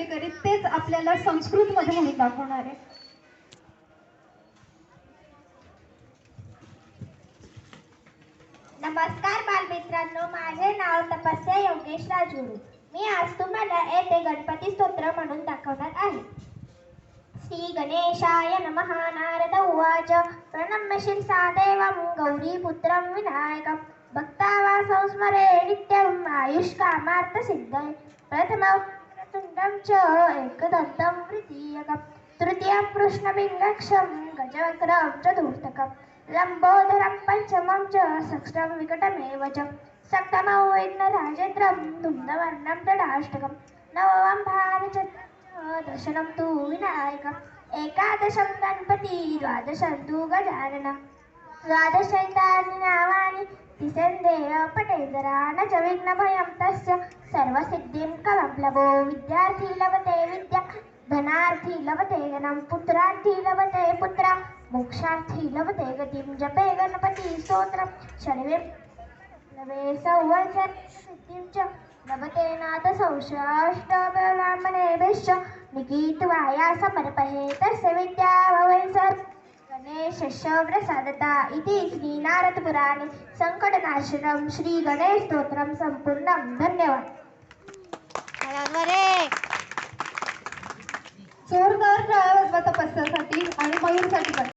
खरेदी करीत तेच आपल्याला संस्कृत मध्ये म्हणून दाखवणार आहे. नमस्कार बालमित्रांनो माझे नाव तपस्या योगेश राजगुरू. मी आज तुम्हाला येथे गणपती स्तोत्र म्हणून दाखवणार आहे. श्री गणेशाय नमः. नारद उवाच. प्रणम्य शिरसा देवं. गौरीपुत्रं विनायकं. भक्तावासौ स्मरे नित्यम् आयुष्कामार्थ सिद्धये. प्रथमं तुण्डं च एकदन्तं तृतीयकं तृतीयं कृष्णपिङ्गक्षं गजवक्त्रं चतुर्थकं लम्बोदरं पञ्चमं च षष्ठं विकटमेव च। सप्तमौ विघ्नराजेन्द्रं धुम्नवर्णं तडाष्टकं नवमं भारचन्द्रं च दशनं तु विनायकम्। एकादशं गणपति द्वादशं तु गजानन द्वादशैतानि नामानि तिसन्देय पटेन्द्रा न च विघ्नभयं तस्य सर्वसिद्धिं कमप्लवो विद्यार्थी लभते विद्या धनार्थी लभते गणं पुत्रार्थी लभते पुत्रा मोक्षार्थी लभते गतिं। जपे गणपती स्तोत्रं शर्वे नवे संवत्सर सिद्धिं च। लभते नाथ संशाष्टब्राह्मणेभ्यश्च निकीत्वाया समर्पहे तस्य विद्या भवे सर्व गणेशस्य प्रसादता इति श्रीनारदपुराणे सङ्कटनाशनं श्रीगणेशस्तोत्रं सम्पूर्णं. धन्यवाद. जोरदार टाळ्या वाजवा तपस्यासाठी आणि मयूरसाठी पण.